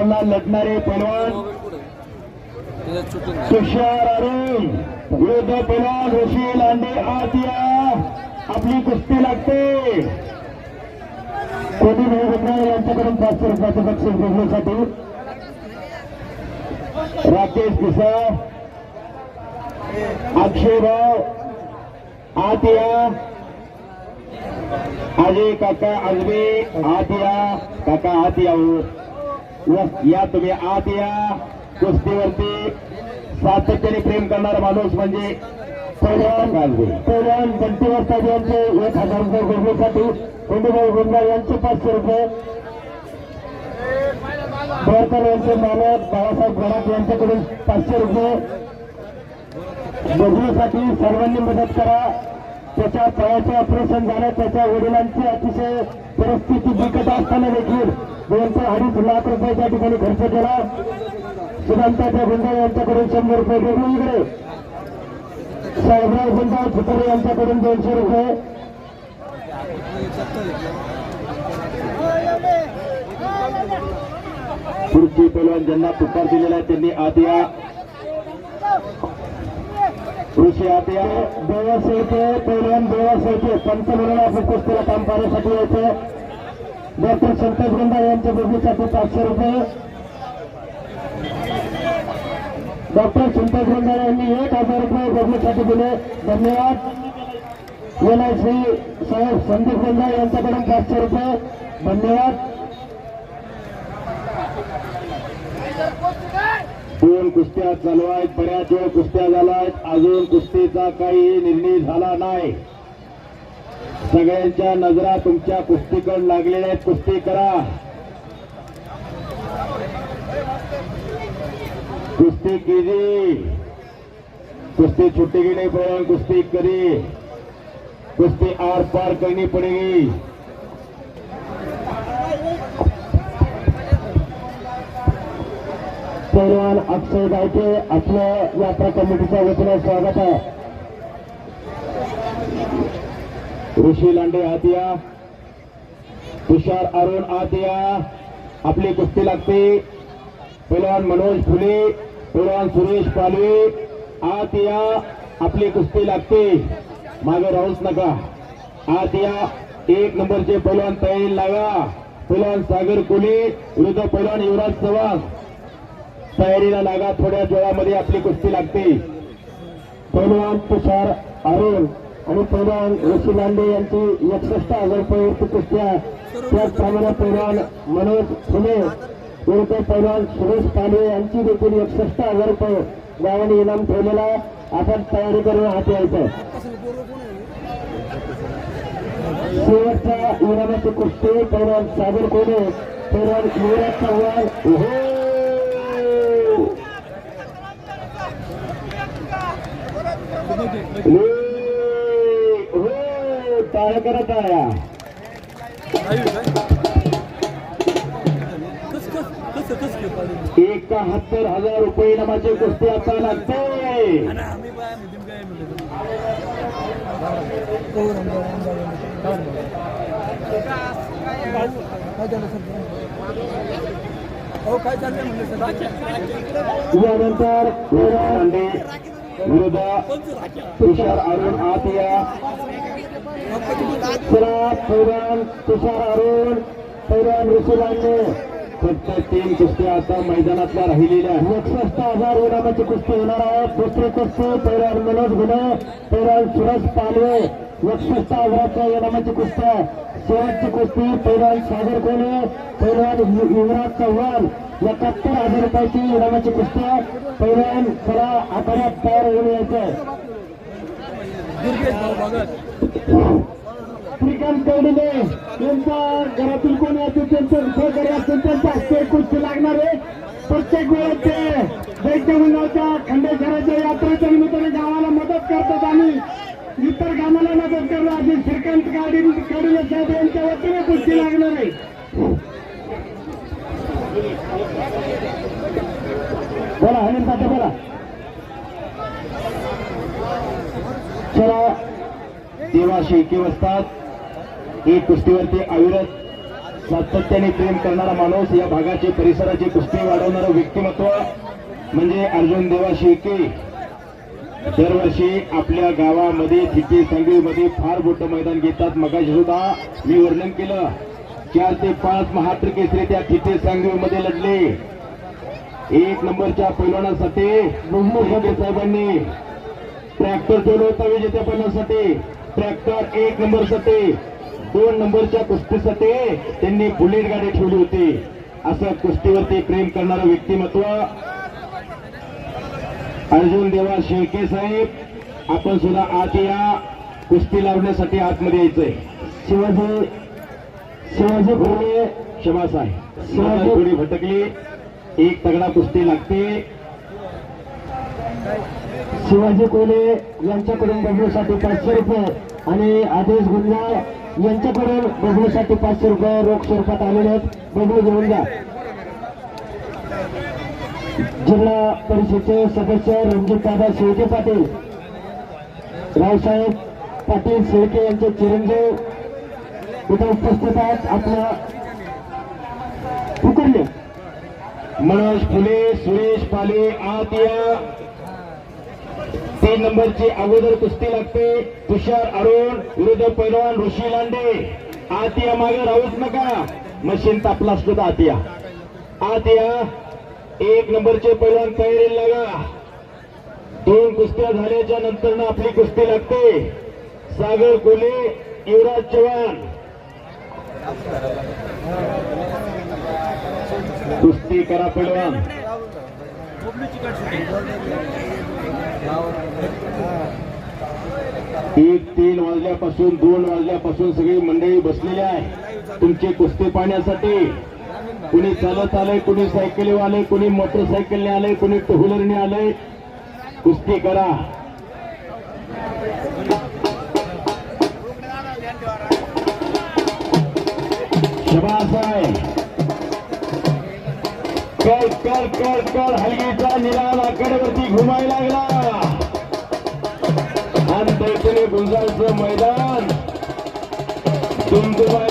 मैदानाला लढणारे पैलवान तुषार अरुण विरुद्ध पैलवान ऋषी लांडे आतिया आपली कुस्ती लागते कोणी भाऊ बंधू यांच्याकडून पाचशे रुपयाचं बक्षीस बघण्यासाठी राकेश पिसा अक्षयभाऊ आतिया अजय काका आजबे आत या काका आत या हो. व- या तुम्ही आत या. कुस्तीवरती सातत्याने प्रेम करणारा माणूस म्हणजे पैलवान गाजबे पैलवान बंटीवर यांचे एक हजार रुपये गोडणीसाठी कोंडूभाऊ गुंडा यांचे पाचशे रुपये. बोरकर यांचे मालक बाळासाहेब गडाख यांच्याकडून पाचशे रुपये. बघण्यासाठी सर्वांनी मदत करा. त्याच्या पायाचे ऑपरेशन झालं त्याच्या वडिलांची अतिशय परिस्थिती बिकट असताना देखील दोन अडीच लाख रुपयाच्या ठिकाणी खर्च केला. सुदांताच्या गुंडा यांच्याकडून शंभर रुपये वेगळी इकडे. साहेबराव गुंडा फुटरे यांच्याकडून दोनशे रुपये. पुढची पैलवान ज्यांना पुकार दिलेला आहे त्यांनी आदिया. या ऋषी आत्या देवास येते पैलवान देवास येते पंत पुस्तकाला काम पाहण्यासाठी यायचं. डॉक्टर संतोष गंधा यांच्या बघूसाठी पाचशे रुपये. डॉक्टर संतोष गंधा यांनी एक हजार रुपये बघण्यासाठी दिले. धन्यवाद. एल आय सी साहेब संदीप गंधा यांच्याकडून पाचशे रुपये. धन्यवाद. दोन कुस्त्या चालू आहेत. बऱ्याच वेळ कुस्त्या झाल्या आहेत. अजून कुस्तीचा काही निर्णय झाला नाही. सगळ्यांच्या नजरा तुमच्या कुस्तीकडे लागलेल्या आहेत. कुस्ती करा. कुस्ती केली. कुस्ती छुट्टी नहीं पड़ेगी कुस्ती करी. कुस्ती आर पार करनी पड़ेगी पैलवान अक्षय गायके आपल्या यात्रा कमिटीच्या वतीने स्वागत आहे. ऋषी लांडे आतिया तुषार अरुण आतिया आपली कुस्ती लागते. पैलवान मनोज फुले पैलवान सुरेश पालवे आतिया आपली कुस्ती लागते. मागे राहूच नका. आतिया एक नंबरचे पैलवान तयारी लागा. पैलवान सागर कोले विरुद्ध पैलवान युवराज चव्हाण. तयारीला लागा थोड्या वेळामध्ये आपली कुस्ती लागते. पैलवान तुषार अरुण. आणि पैलवान ऋषी लांडे यांची एकसष्ट हजार रुपये कुस्त्या त्याचप्रमाणे पैलवान मनोज फुले विरुद्ध पैलवान सुरेश पांडे यांची देखील एकसष्ट हजार रुपये गावाने इनाम ठेवलेला आपण तयारी करून हाती यायचं. शेवटच्या इनामाची कुस्ती पैलवान सागर कोणे पैलवान युवराज चव्हाण ओहो टाळ करत आहे. एकाहत्तर हजार रुपये इनामाची कुस्ती आता लागते यानंतर लांडे विरुद्ध तुषार अरुण आतिया चला पैरान तुषार अरुण पैरान ऋषी फक्त तीन कुस्त्या आता मैदानातल्या राहिलेल्या एकसष्ट हजार इनामाची कुस्ती होणार आहे. दुसरी कुस्ती पैरान मनोज गुन्हे पैरान सुरज पालवे. एकसष्ट हजाराच्या इनामाची कुस्ती आहे शेवटची कुस्ती पैरान सागर कोणे पैरान युवराज चव्हाण. एकाहत्तर हजार रुपयाची इनामाची कुस्ती. आहे पैरान चला आखाड्यात तयार होऊन यायचं. दुर्गेश भाऊ भगत श्रीकांत घरातील कोणी असेल त्यांचं सहकारी असेल त्यांच्या हस्ते कुस्ती लागणार आहे. प्रत्येक वेळेस ते दैत्य मुलाच्या खंडेश्वराच्या यात्रेच्या निमित्ताने गावाला मदत करतात आणि इतर कामाला मदत करतात. आधी श्रीकांत काडी कवडीले साहेब यांच्या वतीने कुस्ती लागणार आहे. बोला अनिल पाटे बोला. चला. देवाशी शेळके ही कुस्तीवरती अविरत सातत्याने प्रेम करणारा माणूस या भागाचे परिसराची कुस्ती वाढवणारं व्यक्तिमत्व म्हणजे अर्जुन देवा शेळके दरवर्षी आपल्या गावामध्ये थिटे सांगवीमध्ये फार मोठं मैदान घेतात. मगाशी सुद्धा मी वर्णन केलं. चार ते पाच महात्र केसरी त्या थिटे सांगवीमध्ये लढले. एक नंबरच्या पैलवानासाठी मुंबई साहेबांनी ट्रॅक्टर ठेवलं होतं विजेत्या पैलवानासाठी. ट्रॅक्टर एक नंबरसाठी दोन नंबरच्या कुस्तीसाठी त्यांनी बुलेट गाडी ठेवली होती. असं कुस्तीवरती प्रेम करणारं व्यक्तिमत्व. अर्जुन देवा शेळके साहेब आपण सुद्धा आत या कुस्ती लावण्यासाठी आतमध्ये यायचंय. शिवाजी शिवाजी घोडे शबास आहे शिवाजी घोडी भटकली. एक तगडा कुस्ती लागते. शिवाजी कोले यांच्याकडून बबलूसाठी पाचशे रुपये आणि आदेश गुंजाळ. यांच्याकडून बबलूसाठी पाचशे रुपये रोख स्वरूपात आलेले आहेत. बबलू घेऊन जा. जिल्हा परिषदेचे सदस्य रणजित दादा शेळके पाटील रावसाहेब पाटील शेळके यांचे चिरंजीव इथे उपस्थित आहेत. आपल्या पुकडले मनोज फुले सुरेश पाले आत या तीन नंबरची अगोदर कुस्ती लागते. तुषार अरुण विरुद्ध पैलवान ऋषी लांडे. आत या मागे राहूच नका. मशीन तापला असतो तर आत या आत या एक नंबरचे पैलवान तयारी लागा दोन कुस्त्या झाल्याच्यानंतर आपली कुस्ती लागते. सागर कोले युवराज चव्हाण. कुस्ती करा पैलवान. एक तीन वाजल्यापासून दोन वाजल्यापासून सगळी मंडळी बसलेली आहे. तुमची कुस्ती पाहण्यासाठी. कुणी चालत आलंय कुणी सायकलीवर आलंय कुणी मोटरसायकलने आलंय कुणी टू व्हीलरने आलंय. कुस्ती करा. शबास आहे. कर कर कर कर. हलगीचा निराला कडेवरती घुमायला लागला. आणि दैत्याने गुंजाळचं मैदान. दुमदुमायला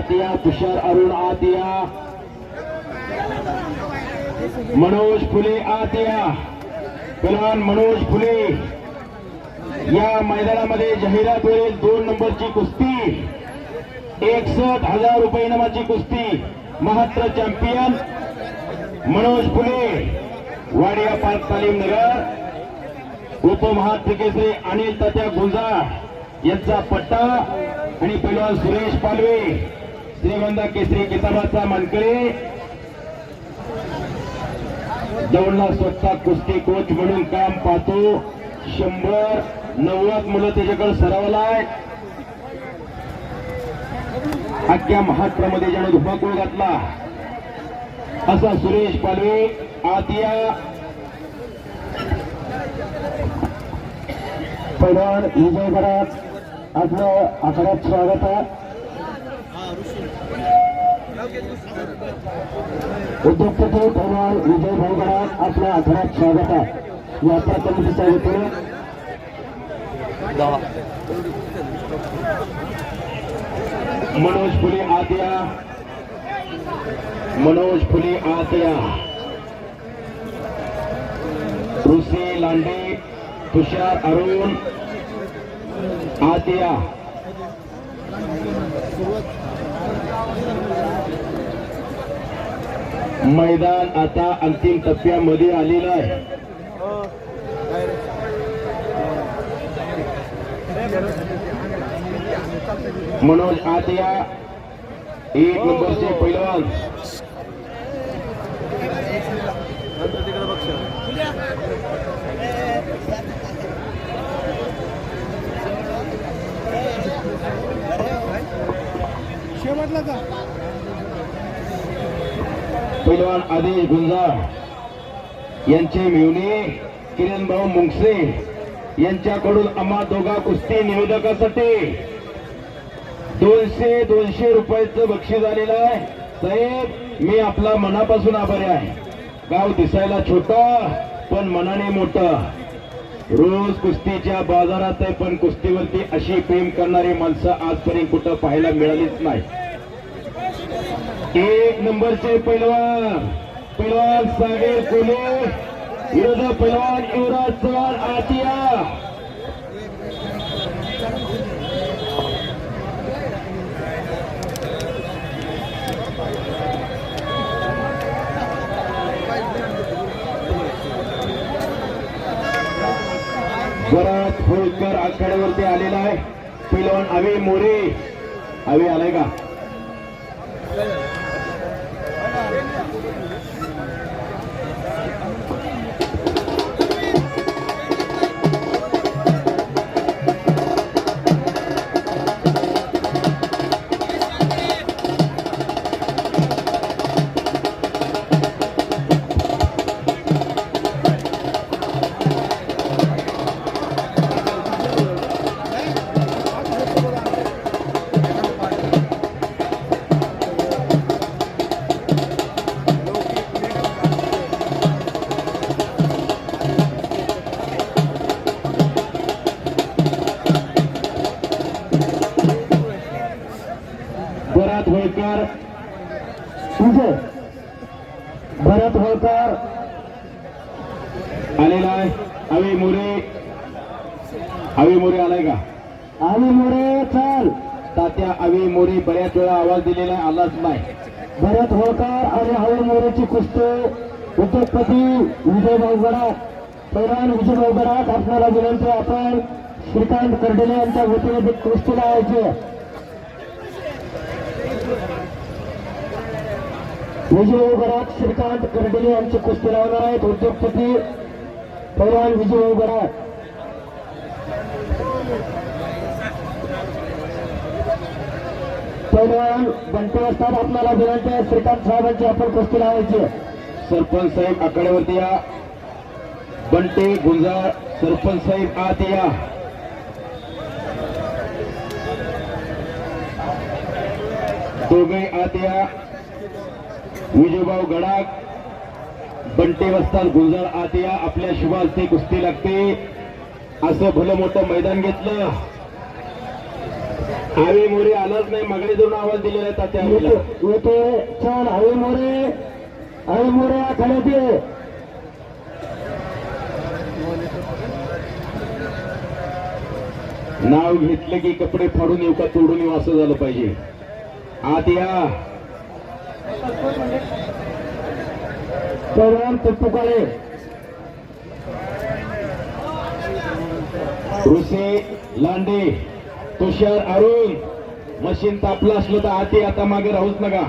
आत या तुषार अरुण आत या मनोज फुले आत या पहलवान मनोज फुले. या मैदानामध्ये जाहिरात होईल दोन नंबरची कुस्ती. एकसठ हजार रुपये इनामाची कुस्ती. महात्र चॅम्पियन मनोज फुले. वाडिया पार्क तालीम नगर. उपमहाराष्ट्र अनिल तात्या गुंजाळ यांचा पट्टा आणि पहिला सुरेश पालवे. श्रीगंधा केसरी किताबाचा मानकरी. दौडला स्वतः कुस्ती कोच म्हणून काम पाहतो. शंभर नव्वद मुलं त्याच्याकडे सरावला आहे अख्ख्या महाराष्ट्रामध्ये ज्यानं धुमाकूळ घातला. असा सुरेश पालवे आतिया. पैलवान विजय गडात आपलं आखाड्यात स्वागत आहे. उद्योगपती पैलवान विजय भाऊ गडात आपल्या आखाड्यात स्वागत आहे यात्रा कमिटीच्या वतीने मनोज फुले आतिया मनोज फुले आतिया ऋषी लांडे तुषार अरुण आतिया मैदान आता अंतिम टप्प्यामध्ये आलेलं आहे. मनोज आतिया एक नंबरचे पैलवान. शेवटला का पैलवान आदेश गुंजाळ यांचे मिळणे किरण भाऊ मुंगसे यांच्याकडून आम्हा दोघा कुस्ती निवेदकासाठी दोनशे दोनशे रुपयाचं बक्षीस आलेलं आहे. साहेब मी आपला मनापासून आभारी आहे. गाव दिसायला छोटा पण मनाने मोठं. रोज कुस्तीच्या बाजारात आहे पण कुस्तीवरती अशी प्रेम करणारी माणसं आजपर्यंत कुठं पाहायला मिळालीच नाही. एक नंबरचे पैलवान पैलवान सागर कोले विरोध पैलवान युवराज चव्हाण आतिया बरात होळकर आखाड्यावरती आलेला आहे. पैलवान अवे मोरे. अवे आलाय का? आवी मोरे चल. तात्या आवे मोरे बऱ्याच वेळा आवाज दिलेला आहे आलाच नाही. भरत होळकर आणि आवी मोरेची कुस्ती. उद्योगपती विजयभाऊ गडाख पैरान विजयभाऊ गडाख आपल्याला विनंती आपण श्रीकांत कर्डिले यांच्या वतीने कुस्तीला यायचे विजयभाऊ गडाख श्रीकांत कर्डिले यांची कुस्ती लावणार आहेत. उद्योगपती पैरान विजयभाऊ गडाख पैलवान बनते असतात. आपल्याला विनंती आहे श्रीकांत साहेबांची आपण कुस्ती लावायची सरपंच साहेब आकड्यावरती या. बंटे गुंजार सरपंच साहेब आत या. दोघे आत या. विजयभाऊ गडाक बंटे वस्ताद गुंजार आत या. आपल्या शुभास्ते कुस्ती लागते. असं भलं मोठं मैदान घेतलं. आवी मोरे आलाच नाही मागणी धरून आवाज दिलेला आहे तात्या. येते छान हवी मोरे. हवी मोरे आखाड्यात ये. नाव घेतलं की कपडे फाडून येऊ का तोडून येऊ असं झालं पाहिजे. आत या. पैलवान पिप्पू काळे. ऋषे लांडे. तुषार अरुण मशीन तापलं असलं तर आधी आता मागे राहूच नका.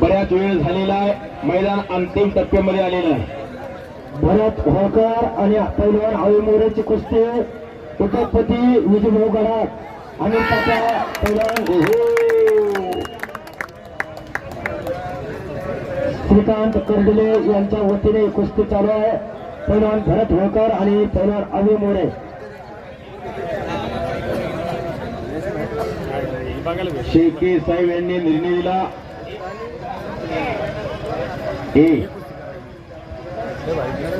बऱ्याच वेळ झालेला आहे मैदान अंतिम टप्प्यामध्ये आलेलं आहे. भरत होळकर आणि पैलवान हवी मोरेची कुस्ती उद्योगपती विजयभाऊ गडाख आणि त्याचा पैलवान श्रीकांत कर्डिले यांच्या वतीने कुस्ती चालू आहे. पैलवान भरत होळकर आणि पैलवान अवी मोरे. शेके साहेब यांनी निर्णय दिला. ए.